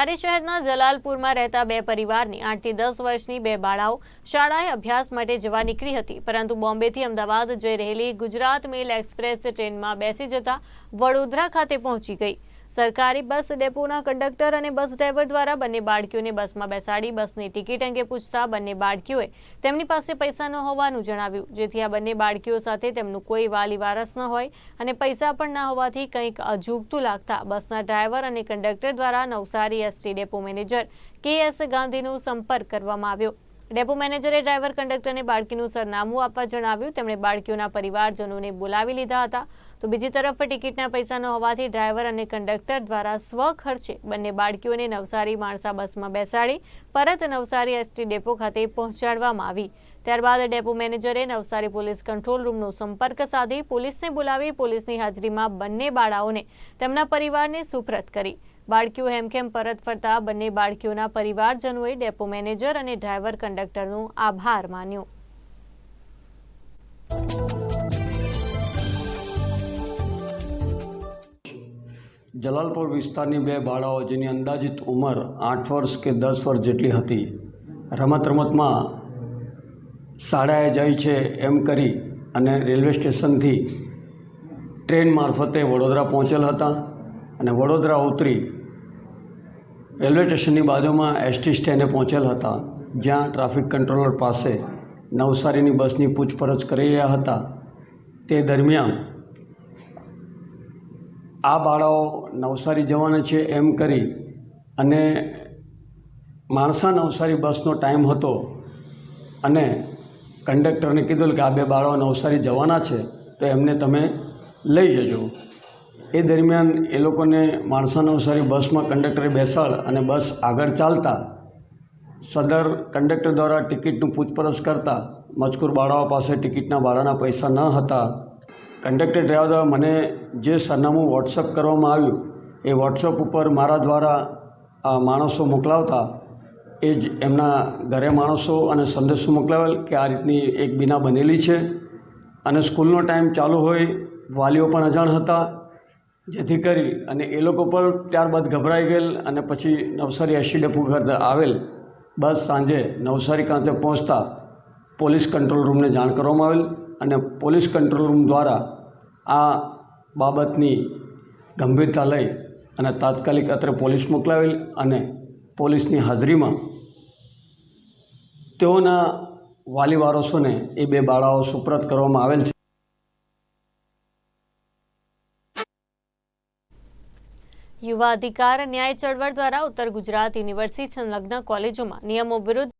નવસારી શહેરના જલાલપુરમાં રહેતા બે પરિવારની આઠથી દસ વર્ષની બે બાળાઓ શાળાએ અભ્યાસ માટે જવા નીકળી હતી. પરંતુ બોમ્બેથી અમદાવાદ જઈ રહેલી ગુજરાત મેલ એક્સપ્રેસ ટ્રેનમાં બેસી જતા વડોદરા ખાતે પહોંચી ગઈ. સરકારી બસ ડેપોના કંડક્ટર અને બસ ડ્રાઈવર દ્વારા બંને બાળકીઓને બસમાં બેસાડી બસની ટિકિટ અંગે પૂછતા બંને બાળકીઓએ તેમની પાસે પૈસા ન હોવાનું જણાવ્યું. જેથી આ બંને બાળકીઓ સાથે તેમનું કોઈ વાલી વારસ ન હોય અને પૈસા પણ ના હોવાથી કંઈક અજુગતું લાગતા બસના ડ્રાઈવર અને કંડક્ટર દ્વારા Navsari ST depot manager K S ગાંધીનો સંપર્ક કરવામાં આવ્યો. ડેપો મેનેજરે ડ્રાઈવર કંડક્ટરને બાળકીનું સરનામું આપવા જણાવ્યું. તેમણે બાળકીઓના પરિવારજનોને બોલાવી લીધા હતા. તો બીજી તરફ ટિકિટના પૈસા ન હોવાથી ડ્રાઈવર અને કંડક્ટર દ્વારા સ્વખર્ચે બંને બાળકીઓને નવસારી માણસા બસમાં બેસાડી પરત નવસારી એસટી ડેપો ખાતે પહોંચાડવામાં આવી. ત્યારબાદ ડેપો મેનેજરે નવસારી પોલીસ કંટ્રોલ રૂમનો સંપર્ક સાધી પોલીસને બોલાવી પોલીસની હાજરીમાં બંને બાળાઓને તેમના પરિવારને સુપ્રત કરી. બાળકીઓ હેમખેમ પરત ફરતા બંને બાળકીઓના પરિવારજનોએ ડેપો મેનેજર અને ડ્રાઈવર કંડક્ટરનો આભાર માન્યો. જલાલપુર વિસ્તારની બે બાળાઓ, જેની અંદાજિત ઉંમર આઠ વર્ષ કે દસ વર્ષ જેટલી હતી, રમત રમતમાં શાળાએ જાય છે એમ કરી અને રેલવે સ્ટેશનથી ટ્રેન મારફતે વડોદરા પહોંચેલ હતા અને વડોદરા ઉતરી રેલવે સ્ટેશનની બાજુમાં એસટી સ્ટેન્ડે પહોંચેલ હતા, જ્યાં ટ્રાફિક કંટ્રોલર પાસે નવસારીની બસની પૂછપરછ કરી રહ્યા હતા. તે દરમિયાન આ બાળાઓ નવસારી જવાના છે એમ કરી અને માણસા નવસારી બસનો ટાઈમ હતો અને કંડક્ટરને કીધું કે આ બે બાળાઓ નવસારી જવાના છે, તો એમને તમે લઈ જજો. એ દરમિયાન એ લોકોને માણસા નવસારી બસમાં કંડક્ટરે બેસાડ અને બસ આગળ ચાલતા સદર કંડક્ટર દ્વારા ટિકિટનું પૂછપરછ કરતા મજકૂર બાળાઓ પાસે ટિકિટના ભાડાના પૈસા ન હતા કંડક્ટર ડ્રાઈવર દ્વારા મને જે સરનામું વોટ્સઅપ કરવામાં આવ્યું, એ વોટ્સઅપ ઉપર મારા દ્વારા આ માણસો મોકલાવતા, એ જ એમના ઘરે માણસો અને સંદેશો મોકલાવેલ કે આ રીતની એક બીના બનેલી છે. અને સ્કૂલનો ટાઈમ ચાલુ હોય, વાલીઓ પણ અજાણ હતા. જેથી કરી અને એ લોકો પણ ત્યારબાદ ગભરાઈ ગયેલ અને પછી નવસારી એસી ડેપો ઘર આવેલ. બસ સાંજે નવસારી ખાતે પહોંચતા પોલીસ કંટ્રોલ રૂમને જાણ કરવામાં આવેલ. અને પોલીસ કંટ્રોલ રૂમ દ્વારા આ બાબતની ગંભીરતા લઈ અને તાત્કાલિક અત્રે પોલીસ મોકલાવેલ અને પોલીસની હાજરીમાં તેઓના વાલી વારસોને એ બે બાળાઓ સુપ્રત કરવામાં આવેલ છે. યુવા અધિકાર ન્યાય ચળવળ દ્વારા ઉત્તર ગુજરાત યુનિવર્સિટી સંલગ્ન કોલેજોમાં નિયમો વિરુદ્ધ